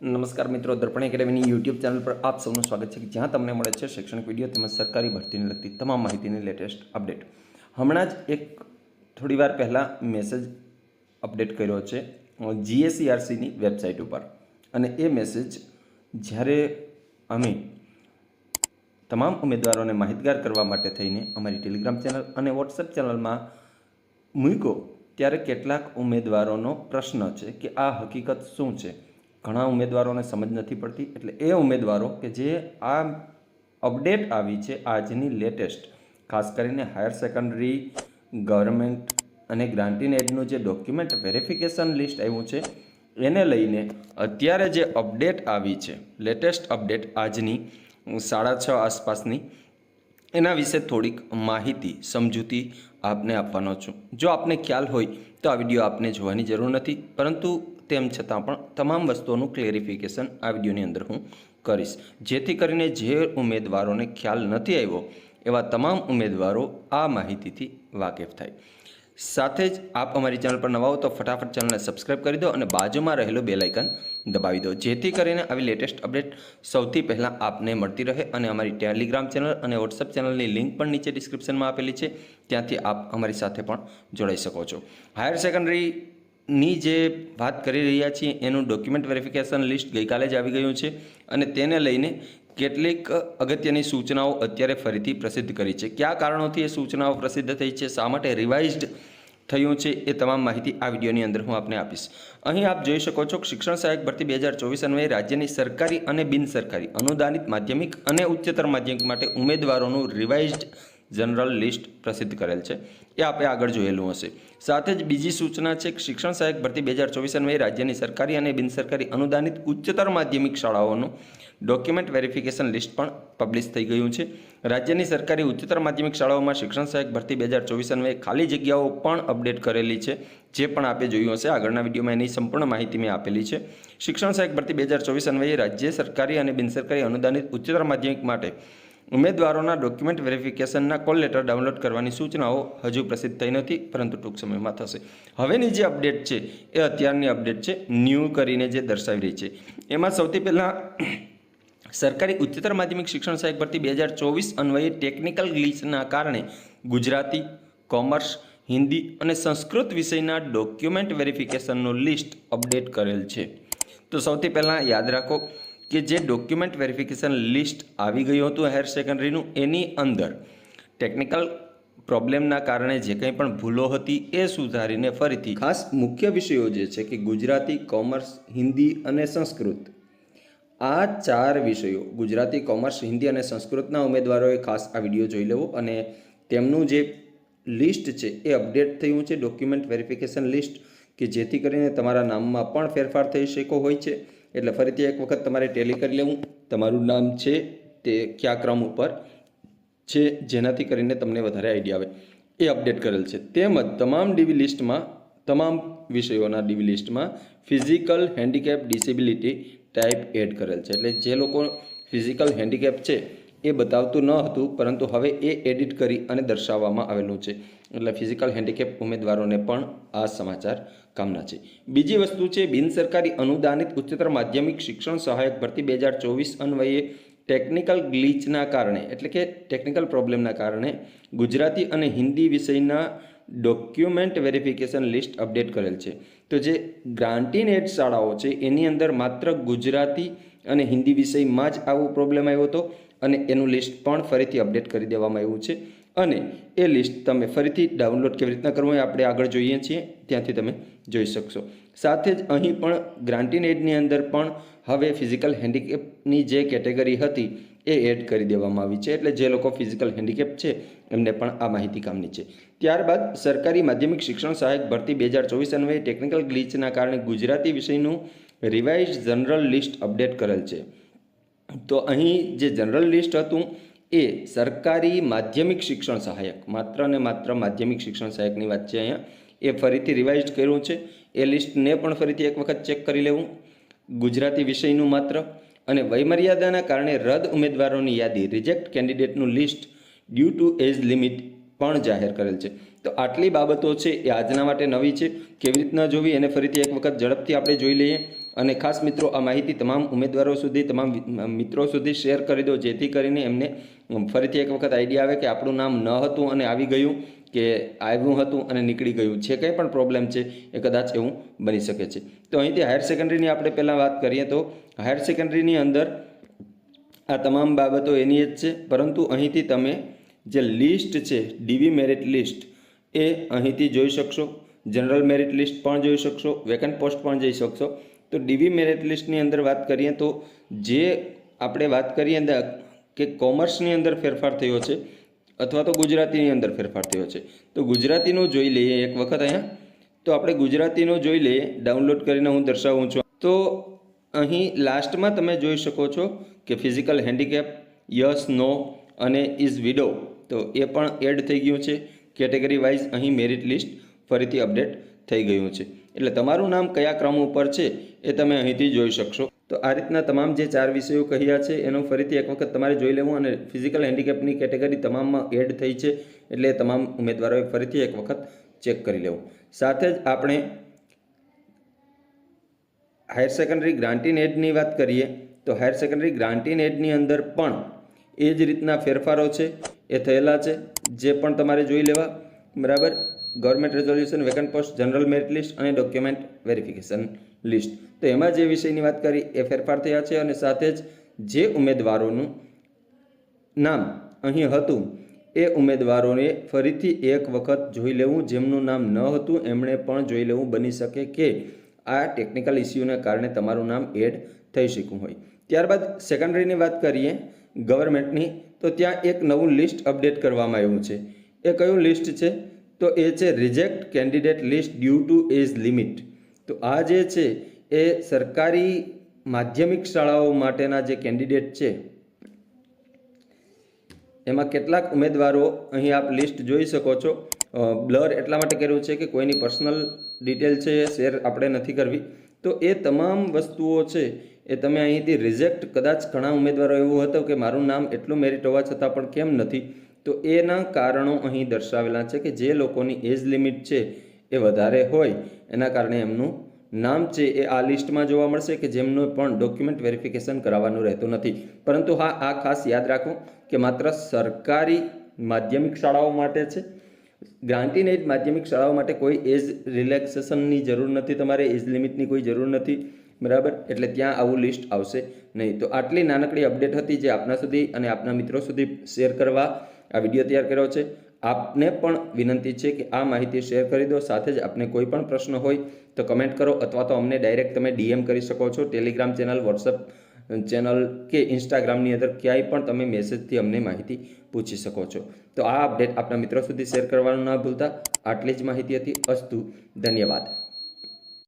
નમસ્કાર મિત્રો, દર્પણ એકેડેમીની YouTube channel પર આપ સૌનું સ્વાગત છે જ્યાં તમને મળે છે શૈક્ષણિક વીડિયો તેમજ સરકારી ભરતીને લગતી તમામ માહિતીની લેટેસ્ટ અપડેટ. હમણાં જ એક થોડી વાર પહેલાં મેસેજ અપડેટ કર્યો છે, જીએસસીઆરસીની વેબસાઇટ ઉપર. અને એ મેસેજ જ્યારે અમે તમામ ઉમેદવારોને માહિતગાર કરવા માટે થઈને અમારી ટેલિગ્રામ ચેનલ અને વોટ્સએપ ચેનલમાં મૂક્યો, ત્યારે કેટલાક ઉમેદવારોનો પ્રશ્ન છે કે આ હકીકત શું છે? ઘણા ઉમેદવારોને સમજ નથી પડતી. એટલે એ ઉમેદવારો કે જે આ અપડેટ આવી છે આજની લેટેસ્ટ, ખાસ કરીને હાયર સેકન્ડરી, ગવર્મેન્ટ અને ગ્રાન્ટીન એડનું જે ડોક્યુમેન્ટ વેરિફિકેશન લિસ્ટ આવ્યું છે, એને લઈને અત્યારે જે અપડેટ આવી છે, લેટેસ્ટ અપડેટ આજની, સાડા છ આસપાસની, એના વિશે થોડીક માહિતી, સમજૂતી આપને આપવાનો છું. જો આપને ખ્યાલ હોય તો આ વીડિયો આપને જોવાની જરૂર નથી, પરંતુ તેમ છતાં પણ તમામ વસ્તુઓનું ક્લેરિફિકેશન આ વિડીયોની અંદર હું કરીશ. જેથી કરીને જે ઉમેદવારોને ખ્યાલ નથી આવ્યો, એવા તમામ ઉમેદવારો આ માહિતીથી વાકેફ થાય. સાથે જ આપ અમારી ચેનલ પર નવા હો તો ફટાફટ ચેનલને સબસ્ક્રાઇબ કરી દો અને બાજુમાં રહેલો બેલ દબાવી દો. જેથી કરીને આવી લેટેસ્ટ અપડેટ સૌથી પહેલાં આપને મળતી રહે અને અમારી ટેલિગ્રામ ચેનલ અને વોટ્સઅપ ચેનલની લિંક પણ નીચે ડિસ્ક્રિપ્શનમાં આપેલી છે. ત્યાંથી આપ અમારી સાથે પણ જોડાઈ શકો છો. હાયર સેકન્ડરીની જે વાત કરી રહ્યા છીએ, એનું ડોક્યુમેન્ટ વેરિફિકેશન લિસ્ટ ગઈકાલે જ આવી ગયું છે અને તેને લઈને કેટલીક અગત્યની સૂચનાઓ અત્યારે ફરીથી પ્રસિદ્ધ કરી છે. કયા કારણોથી એ સૂચનાઓ પ્રસિદ્ધ થઈ છે, શા માટે રિવાઇઝડ થયું છે, એ તમામ માહિતી આ વિડીયોની અંદર હું આપને આપીશ. અહીં આપ જોઈ શકો છો શિક્ષણ સહાયક ભરતી બે હજાર ચોવીસ અન્વયે રાજ્યની સરકારી અને બિનસરકારી અનુદાનિત માધ્યમિક અને ઉચ્ચતર માધ્યમિક માટે ઉમેદવારોનું રિવાઇઝડ જનરલ લિસ્ટ પ્રસિદ્ધ કરેલ છે. એ આપણે આગળ જોયેલું હશે. સાથે જ બીજી સૂચના છે કે શિક્ષણ સહાયક ભરતી બે હજાર ચોવીસ અન્વયે રાજ્યની સરકારી અને બિનસરકારી અનુદાનિત ઉચ્ચતર માધ્યમિક શાળાઓનું ડોક્યુમેન્ટ વેરિફિકેશન લિસ્ટ પણ પબ્લિશ થઈ ગયું છે. રાજ્યની સરકારી ઉચ્ચતર માધ્યમિક શાળાઓમાં શિક્ષણ સહાયક ભરતી બે હજાર ચોવીસ અન્વયે ખાલી જગ્યાઓ પણ અપડેટ કરેલી છે, જે પણ આપે જોયું હશે. આગળના વિડીયોમાં એની સંપૂર્ણ માહિતી મેં આપેલી છે. શિક્ષણ સહાયક ભરતી બે હજાર ચોવીસ અન્વયે રાજ્ય સરકારી અને બિનસરકારી અનુદાનિત ઉચ્ચતર માધ્યમિક માટે ઉમેદવારોના ડોક્યુમેન્ટ વેરિફિકેશનના કોલ લેટર ડાઉનલોડ કરવાની સૂચનાઓ હજુ પ્રસિદ્ધ થઈ નથી, પરંતુ ટૂંક સમયમાં થશે. હવેની જે અપડેટ છે, એ અત્યારની અપડેટ છે ન્યૂ કરીને જે દર્શાવી રહી છે. એમાં સૌથી પહેલાં સરકારી ઉચ્ચતર માધ્યમિક શિક્ષણ સહાયક ભરતી બે હજાર ચોવીસ અન્વયે ટેકનિકલ ગ્લિચના કારણે ગુજરાતી કોમર્સ હિન્દી અને સંસ્કૃત વિષયના ડોક્યુમેન્ટ વેરિફિકેશનનું લિસ્ટ અપડેટ કરેલ છે. તો સૌથી પહેલાં યાદ રાખો કે જે ડોક્યુમેન્ટ વેરિફિકેશન લિસ્ટ આવી ગયું હતું હાયર સેકન્ડરીનું એની અંદર ટેકનિકલ પ્રોબ્લેમના કારણે જે કંઈ પણ ભૂલો હતી એ સુધારીને ફરીથી ખાસ મુખ્ય વિષયો જે છે કે ગુજરાતી કોમર્સ હિન્દી અને સંસ્કૃત. આ ચાર વિષયો, ગુજરાતી કોમર્સ હિન્દી અને સંસ્કૃતના ઉમેદવારોએ ખાસ આ વીડિયો જોઈ લેવો અને તેમનું જે લિસ્ટ છે એ અપડેટ થયું છે ડોક્યુમેન્ટ વેરિફિકેશન લિસ્ટ કે જેથી કરીને તમારા નામમાં પણ ફેરફાર થઈ શકો હોય છે. એટલે ફરીથી એક વખત તમારે ટેલી કરી લેવું. તમારું નામ છે તે કયા ક્રમ ઉપર છે જેનાથી કરીને તમને વધારે આઈડિયા આવે. એ અપડેટ કરેલ છે. તેમજ તમામ ડીવી લિસ્ટમાં તમામ વિષયોના ડીવી લિસ્ટમાં physical handicap disability type add કરેલ છે. એટલે જે લોકો ફિઝિકલ હેન્ડીકેપ છે એ બતાવતું ન હતું, પરંતુ હવે એ એડિટ કરી અને દર્શાવવામાં આવેલું છે. એટલે ફિઝિકલ હેન્ડીકેપ ઉમેદવારોને પણ આ સમાચાર કામના છે. બીજી વસ્તુ છે, બિનસરકારી અનુદાનિત ઉચ્ચતર માધ્યમિક શિક્ષણ સહાયક ભરતી બે હજાર ચોવીસ અન્વયે ટેકનિકલ ગ્લિચના કારણે, એટલે કે ટેકનિકલ પ્રોબ્લેમના કારણે, ગુજરાતી અને હિન્દી વિષયના ડોક્યુમેન્ટ વેરિફિકેશન લિસ્ટ અપડેટ કરેલ છે. તો જે ગ્રાન્ટીન એડ શાળાઓ છે, એની અંદર માત્ર ગુજરાતી અને હિન્દી વિષયમાં જ આવો પ્રોબ્લેમ આવ્યો હતો. અને એનું લિસ્ટ પણ ફરીથી અપડેટ કરી દેવામાં આવ્યું છે. અને એ લિસ્ટ તમે ફરીથી ડાઉનલોડ કેવી રીતના કરવું એ આપણે આગળ જોઈએ છીએ. ત્યાંથી તમે જોઈ શકશો. સાથે જ અહીં પણ ગ્રાન્ટીન એડની અંદર પણ હવે ફિઝિકલ હેન્ડીકેપની જે કેટેગરી હતી એ એડ કરી દેવામાં આવી છે. એટલે જે લોકો ફિઝિકલ હેન્ડીકેપ છે એમને પણ આ માહિતી કામની છે. ત્યારબાદ સરકારી માધ્યમિક શિક્ષણ સહાયક ભરતી બે હજાર ચોવીસ અન્વયે ટેકનિકલ ગ્લિચના કારણે ગુજરાતી વિષયનું રિવાઇઝ જનરલ લિસ્ટ અપડેટ કરેલ છે. તો અહીં જે જનરલ લિસ્ટ હતું, એ સરકારી માધ્યમિક શિક્ષણ સહાયક, માત્ર ને માત્ર માધ્યમિક શિક્ષણ સહાયકની વાત છે અહીંયા, એ ફરીથી રિવાઇઝ કર્યું છે. એ લિસ્ટને પણ ફરીથી એક વખત ચેક કરી લેવું. ગુજરાતી વિષયનું માત્ર. અને વયમર્યાદાના કારણે રદ ઉમેદવારોની યાદી reject કેન્ડિડેટનું list due to age limit પણ જાહેર કરેલ છે. તો આટલી બાબતો છે એ આજના માટે નવી છે. કેવી રીતના જોવી, એને ફરીથી એક વખત ઝડપથી આપણે જોઈ લઈએ. અને ખાસ મિત્રો, આ માહિતી તમામ ઉમેદવારો સુધી, તમામ મિત્રો સુધી શેર કરી દો, જેથી કરીને એમને ફરીથી એક વખત આઈડિયા આવે કે આપણું નામ ન હતું અને આવી ગયું કે આવ્યું હતું અને નીકળી ગયું. છે કંઈ પણ પ્રોબ્લેમ છે એ કદાચ એવું બની શકે છે. તો અહીંથી હાયર સેકન્ડરીની આપણે પહેલાં વાત કરીએ તો, હાયર સેકન્ડરીની અંદર આ તમામ બાબતો એની જ છે, પરંતુ અહીંથી તમે જે લિસ્ટ છે, ડીવી મેરિટ લિસ્ટ, એ અહીંથી જોઈ શકશો. જનરલ મેરિટ લિસ્ટ પણ જોઈ શકશો, વેકન્ટ પોસ્ટ પણ જઈ શકશો. તો ડીવી મેરિટ લિસ્ટની અંદર વાત કરીએ તો જે આપણે વાત કરીએ અંદર કે કોમર્સની અંદર ફેરફાર થયો છે અથવા તો ગુજરાતીની અંદર ફેરફાર થયો છે. તો ગુજરાતીનું જોઈ લઈએ એક વખત અહીંયા. તો આપણે ગુજરાતીનું જોઈ લઈએ. ડાઉનલોડ કરીને હું દર્શાવું છું. તો અહીં લાસ્ટમાં તમે જોઈ શકો છો કે ફિઝિકલ હેન્ડીકેપ યસ નો અને ઇઝ વિડો તો એ પણ એડ થઈ ગયું છે. કેટેગરી વાઇઝ અહીં મેરિટ લિસ્ટ ફરીથી અપડેટ થઈ ગયું છે. એટલે તમારું નામ કયા ક્રમ ઉપર છે એ તમે અહીંથી જોઈ શકશો. તો આ રીતના તમામ જે ચાર વિષયો કહ્યા છે, એનું ફરીથી એક વખત તમારે જોઈ લેવું અને ફિઝિકલ હેન્ડીકેપની કેટેગરી તમામમાં એડ થઈ છે, એટલે તમામ ઉમેદવારોએ ફરીથી એક વખત ચેક કરી લેવું. સાથે જ આપણે હાયર સેકન્ડરી ગ્રાન્ટીન એડની વાત કરીએ, તો હાયર સેકન્ડરી ગ્રાન્ટીન એડની અંદર પણ એ જ રીતના ફેરફારો છે, એ થયેલા છે, જે પણ તમારે જોઈ લેવા. બરાબર? Government resolution vacant post general merit list અને ડોક્યુમેન્ટ વેરિફિકેશન લિસ્ટ તો એમાં જે વિષયની વાત કરી, એ ફેરફાર થયા છે અને સાથે જ જે ઉમેદવારોનું નામ અહીં હતું, એ ઉમેદવારોને ફરીથી એક વખત જોઈ લેવું જેમનું નામ ન હતું, એમણે પણ જોઈ લેવું બની શકે કે આ ટેકનિકલ ઇસ્યુને કારણે તમારું નામ એડ થઈ શક્યું હોય. ત્યારબાદ સેકન્ડરીની વાત કરીએ ગવર્મેન્ટની તો ત્યાં એક નવું લિસ્ટ અપડેટ કરવામાં આવ્યું છે. એ કયું લિસ્ટ છે? તો એ છે reject candidate list due to age limit તો આ જે છે એ સરકારી માધ્યમિક શાળાઓ માટેના જે કેન્ડિડેટ છે, એમાં કેટલાક ઉમેદવારો અહીં આપ લિસ્ટ જોઈ શકો છો. બ્લર એટલા માટે કર્યું છે કે કોઈની પર્સનલ ડિટેલ છે એ શેર આપણે નથી કરવી. તો એ તમામ વસ્તુઓ છે એ તમે અહીંથી રિજેક્ટ કદાચ ઘણા ઉમેદવારો એવું હતું કે મારું નામ એટલું મેરિટ હોવા છતાં પણ કેમ નથી? તો એના કારણો અહીં દર્શાવેલા છે કે જે લોકોની એજ લિમિટ છે એ વધારે હોય. એના કારણે એમનું નામ છે એ આ લિસ્ટમાં જોવા મળશે કે જેમનું પણ ડોક્યુમેન્ટ વેરિફિકેશન કરાવવાનું રહેતું નથી. પરંતુ હા, આ ખાસ યાદ રાખો કે માત્ર સરકારી માધ્યમિક શાળાઓ માટે છે. ગ્રાન્ટીન એજ માધ્યમિક શાળાઓ માટે કોઈ એજ રિલેક્સેશનની જરૂર નથી. તમારે એજ લિમિટની કોઈ જરૂર નથી. બરાબર? એટલે ત્યાં આવું લિસ્ટ આવશે નહીં. તો આટલી નાનકડી અપડેટ હતી જે આપના સુધી અને આપના મિત્રો સુધી શેર કરવા આ વીડિયો તૈયાર કર્યો છે. આપને પણ વિનંતી છે કે આ માહિતી શેર કરી દો. સાથે જ આપને કોઈ પણ પ્રશ્ન હોય તો કમેન્ટ કરો અથવા તો અમને ડાયરેક્ટ તમે ડીએમ કરી શકો છો. ટેલિગ્રામ ચેનલ, વોટ્સઅપ ચેનલ કે ઇન્સ્ટાગ્રામની અંદર ક્યાંય પણ તમે મેસેજથી અમને માહિતી પૂછી શકો છો. તો આ અપડેટ આપના મિત્રો સુધી શેર કરવાનું ના ભૂલતા. આટલી જ માહિતી હતી. અસ્તુ. ધન્યવાદ.